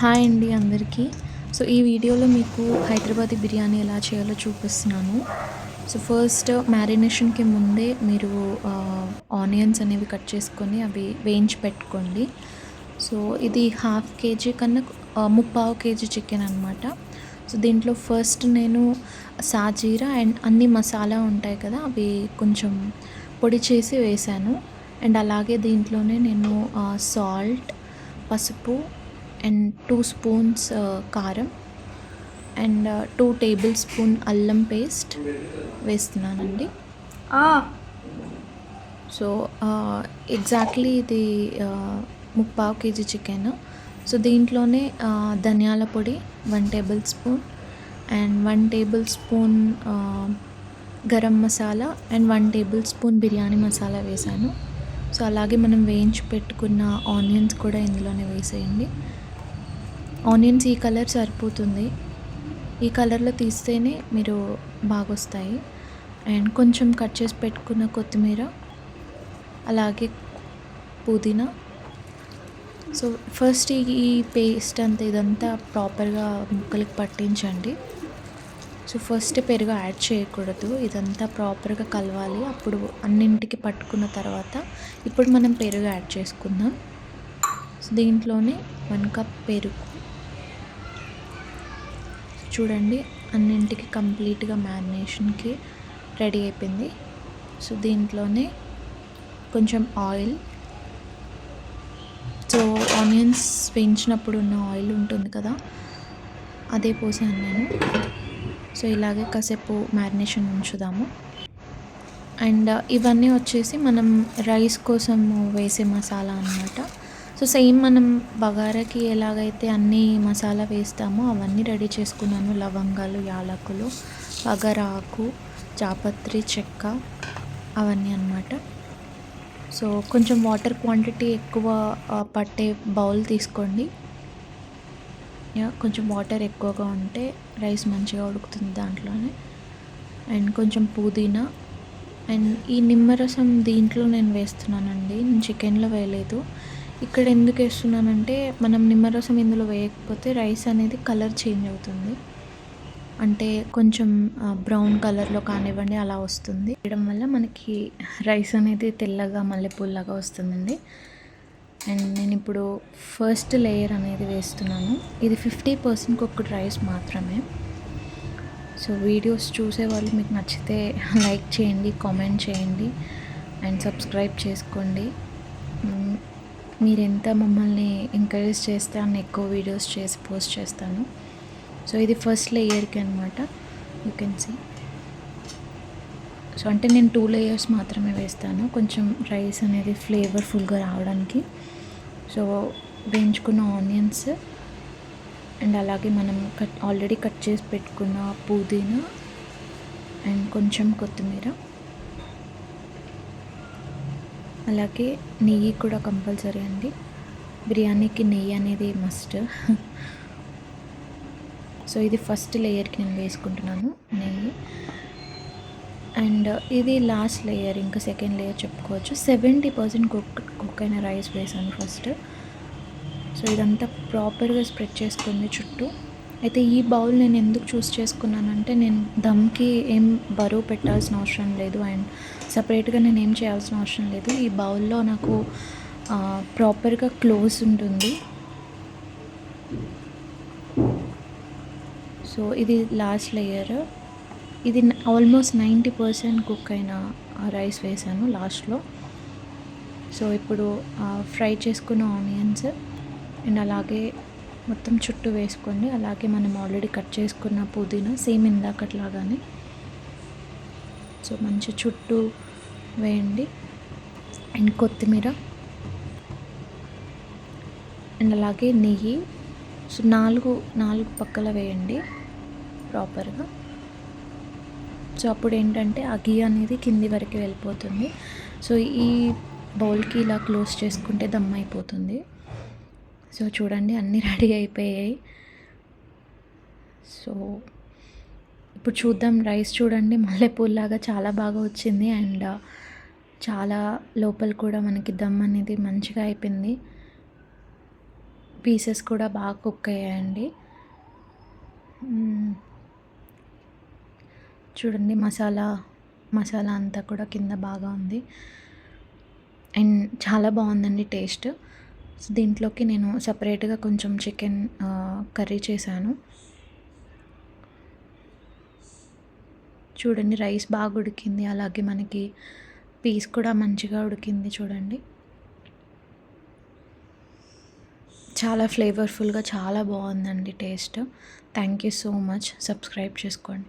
Hi అండి అందరికీ. So ఈ వీడియోలో మీకు హైదరాబాదీ బిర్యానీ ఎలా చేయాలో చూపిస్తున్నాను. సో ఫస్ట్ మ్యారినేషన్కి ముందే మీరు ఆనియన్స్ అనేవి కట్ చేసుకొని అవి వేయించి పెట్టుకోండి. సో ఇది హాఫ్ కేజీ కన్నా ముప్పావు కేజీ చికెన్ అనమాట సో దీంట్లో ఫస్ట్ నేను సాజీరా అండ్ అన్ని మసాలా ఉంటాయి కదా అవి కొంచెం పొడి చేసి వేశాను. అండ్ అలాగే దీంట్లోనే నేను సాల్ట్ పసుపు అండ్ టూ స్పూన్స్ కారం అండ్ టూ టేబుల్ స్పూన్ అల్లం పేస్ట్ వేస్తున్నానండి. సో ఎగ్జాక్ట్లీ ఇది ఆ, ముప్పావు కేజీ చికెన్. సో దీంట్లోనే ఆ, ధనియాల పొడి one tablespoon and one tablespoon garam masala and one tablespoon biryani masala వేసాను సో అలాగే మనం వేయించి పెట్టుకున్న ఆనియన్స్ కూడా ఇందులోనే వేసేయండి. ఆనియన్స్ ఈ కలర్ సరిపోతుంది. ఈ కలర్లో తీస్తేనే మీరు బాగా వస్తాయి అండ్ కొంచెం కట్ చేసి పెట్టుకున్న కొత్తిమీర అలాగే పుదీనా. సో ఫస్ట్ ఈ పేస్ట్ అంతా ఇదంతా ప్రాపర్గా ముక్కలకి పట్టించండి. సో ఫస్ట్ పెరుగు యాడ్ చేయకూడదు. ఇదంతా ప్రాపర్గా కలవాలి. అప్పుడు అన్నింటికి పట్టుకున్న తర్వాత ఇప్పుడు మనం పెరుగు యాడ్ చేసుకుందాం. దీంట్లోనే వన్ కప్ పెరుగు. చూడండి అన్నింటికి కంప్లీట్గా మ్యారినేషన్కి రెడీ అయిపోయింది. సో దీంట్లోనే కొంచెం ఆయిల్. సో ఆనియన్స్ వేయించినప్పుడు ఉన్న ఆయిల్ ఉంటుంది కదా అదే పోసాను నేను. సో ఇలాగే కాసేపు మ్యారినేషన్ ఉంచుదాము. అండ్ ఇవన్నీ వచ్చేసి మనం రైస్ కోసం వేసే మసాలా అన్నమాట. సో సేమ్ మనం బగారాకి ఎలాగైతే అన్ని మసాలా వేస్తామో అవన్నీ రెడీ చేసుకున్నాను. లవంగాలు యాలకులు బగారా ఆకు జాపత్రి చెక్క అవన్నీ అన్నమాట. సో కొంచెం వాటర్ క్వాంటిటీ ఎక్కువ పట్టే బౌల్ తీసుకోండి. యా కొంచెం వాటర్ ఎక్కువగా ఉంటే రైస్ మంచిగా ఉడుకుతుంది దాంట్లోనే. అండ్ కొంచెం పుదీనా. అండ్ ఈ నిమ్మరసం దీంట్లో నేను వేస్తున్నానండి. నేను చికెన్లో వేయలేదు. ఇక్కడ ఎందుకు వేస్తున్నానంటే మనం నిమ్మరసం ఇందులో వేయకపోతే రైస్ అనేది కలర్ చేంజ్ అవుతుంది. అంటే కొంచెం బ్రౌన్ కలర్లో కానివ్వండి అలా వస్తుంది. వేయడం వల్ల మనకి రైస్ అనేది తెల్లగా మల్లెపూల్లాగా వస్తుందండి. అండ్ నేను ఇప్పుడు ఫస్ట్ లేయర్ అనేది వేస్తున్నాను. ఇది ఫిఫ్టీ పర్సెంట్ ఒక్కటి రైస్ మాత్రమే. సో వీడియోస్ చూసే వాళ్ళు మీకు నచ్చితే లైక్ చేయండి కామెంట్ చేయండి అండ్ సబ్స్క్రైబ్ చేసుకోండి. మీరు ఎంత మమ్మల్ని ఎంకరేజ్ చేస్తే అన్న ఎక్కువ వీడియోస్ చేసి పోస్ట్ చేస్తాను. సో ఇది ఫస్ట్ లేయర్కి అనమాట యూ కెన్ సీ సో అంటే నేను టూ లేయర్స్ మాత్రమే వేస్తాను. కొంచెం రైస్ అనేది ఫ్లేవర్ఫుల్గా రావడానికి. సో వేయించుకున్న ఆనియన్స్ అండ్ అలాగే మనం కట్ ఆల్రెడీ కట్ చేసి పెట్టుకున్న పుదీనా అండ్ కొంచెం కొత్తిమీర. అలాగే నెయ్యి కూడా కంపల్సరీ అండి. బిర్యానీకి నెయ్యి అనేది మస్ట్ సో ఇది ఫస్ట్ లేయర్కి నేను వేసుకుంటున్నాను నెయ్యి. అండ్ ఇది లాస్ట్ లేయర్ ఇంకా సెకండ్ లేయర్ చెప్పుకోవచ్చు. సెవెంటీ పర్సెంట్ కుక్ కుక్ అయిన రైస్ వేసాను ఫస్ట్ సో ఇదంతా ప్రాపర్గా స్ప్రెడ్ చేసుకుంది చుట్టూ. అయితే ఈ బౌల్ నేను ఎందుకు చూస్ చేసుకున్నానంటే నేను దమ్కి ఏం బరువు పెట్టాల్సిన అవసరం లేదు అండ్ సపరేట్గా నేను ఏం చేయాల్సిన అవసరం లేదు. ఈ బౌల్లో నాకు ప్రాపర్గా క్లోజ్ ఉంటుంది. సో ఇది లాస్ట్ లేయర్. ఇది ఆల్మోస్ట్ నైంటీ పర్సెంట్ కుక్ అయిన రైస్ వేసాను లాస్ట్లో. సో ఇప్పుడు ఫ్రై చేసుకున్న ఆనియన్స్ అండ్ అలాగే మొత్తం చుట్టూ వేసుకోండి అలాగే మనం ఆల్రెడీ కట్ చేసుకున్న పుదీనా సేమ్ ఇందాకట్లాగానే. సో మంచి చుట్టూ వేయండి. అండ్ కొత్తిమీర. అండ్ అలాగే నెయ్యి. సో నాలుగు నాలుగు పక్కల వేయండి ప్రాపర్గా. సో అప్పుడు ఏంటంటే ఆ గీ అనేది కింది వరకు వెళ్ళిపోతుంది. సో ఈ బౌల్కి ఇలా క్లోజ్ చేసుకుంటే దమ్ అయిపోతుంది. సో చూడండి అన్నీ రెడీ అయిపోయాయి. సో ఇప్పుడు చూద్దాం రైస్ చూడండి మల్లెపూల్లాగా చాలా బాగా వచ్చింది అండ్ చాలా లోపల కూడా మనకి దమ్ అనేది మంచిగా అయిపోయింది. పీసెస్ కూడా బాగా కుక్ అయ్యాయండి. చూడండి మసాలా మసాలా అంతా కూడా కింద బాగా ఉంది. అండ్ చాలా బాగుందండి టేస్ట్. దీంట్లోకి నేను సపరేట్గా కొంచెం చికెన్ కర్రీ చేశాను. చూడండి రైస్ బాగా ఉడికింది. అలాగే మనకి పీస్ కూడా మంచిగా ఉడికింది చూడండి. చాలా ఫ్లేవర్ఫుల్గా చాలా బాగుందండి taste. Thank you so much. Subscribe చేసుకోండి.